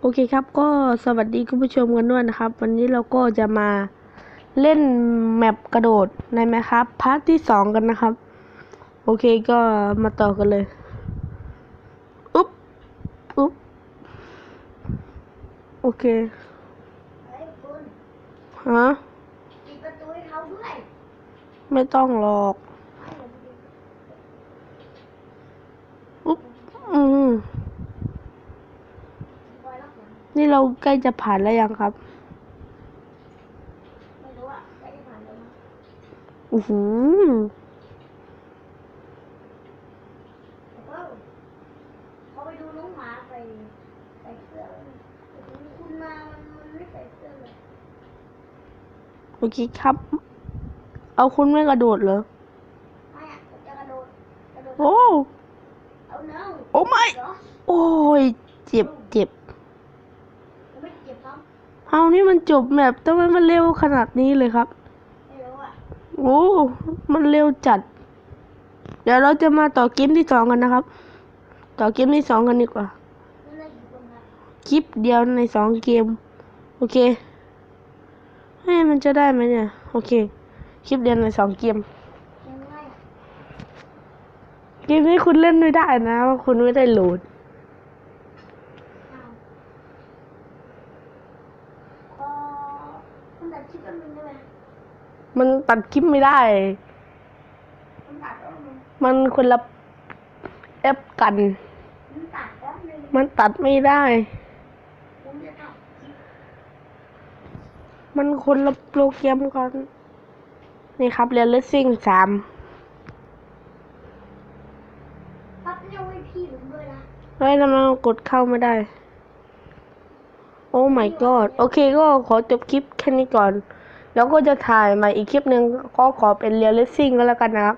โอเคครับก็สวัสดีคุณผู้ชมกันด้วยนะครับ วันนี้เราก็จะมาเล่นแมปกระโดดในไหมครับพาร์ทที่สองกันนะครับ โอเคก็มาต่อกันเลยอุ๊บอุ๊บโอเคเฮ้ยคุณฮะปิดประตูให้เขาด้วยไม่ต้องหรอก ให้เราไปดู อุ๊บ อืม บอยล็อกหลัง นี่เราใกล้จะผ่านแล้วยังครับไม่รู้อะได้ผ่านแล้วมั้งโอ้โหเออเขาไปดูน้องหมาใส่ใส่เสื้อแต่ทีนี้คุณมามันมันไม่ใส่เสื้อเลยโอเคครับ เอาคุณไม่กระโดดเหรอไม่อะจะกระโดดกระโดดโอ้เอาเนาโอ้ไม่เหรอโอ้ย เจ็บเจ็บผมไม่ เจ็บครับเอานี่มันจบแมปทำไมมันเร็วขนาดนี้เลยครับไม่รู้อะโอ้ มันเร็วจัด เดี๋ยวเราจะมาต่อเกมที่สองกันนะครับ ต่อเกมที่สองกันดีกว่านั่นเลยอยู่ตรงนั้นคลิปเดียวในสองเกม โอเคให้ยมันจะได้ไหมเนี่ย โอเค คลิปเดียวในสองเกมยังไงอะเกมนี้คุณเล่นไม่ได้นะเพราะคุณไม่ได้โหลด เอาขอคุณ ตัดคลิปแป๊บนึงได้ไหมมันตัดคลิปไม่ได้คุณตัดแล้วมึงมันคนละแอปกันคุณตัดแป๊บนึงมันตัดไม่ได้ ผมจะตัดคลิปมันคนละโปรแกรมกันนี่ครับเรียนเลสซิ่งสามปั๊บเนี่ยไว้พี่ผมด้วยนะ เฮ้ยทำไมมันกดเข้าไม่ได้ โอ้ my god โอเคก็ขอจบคลิปแค่นี้ก่อน แล้วก็จะถ่ายมาอีกคลิปหนึ่งก็ขอเป็นเรียลเลสซิ่งก็แล้วกันนะครับ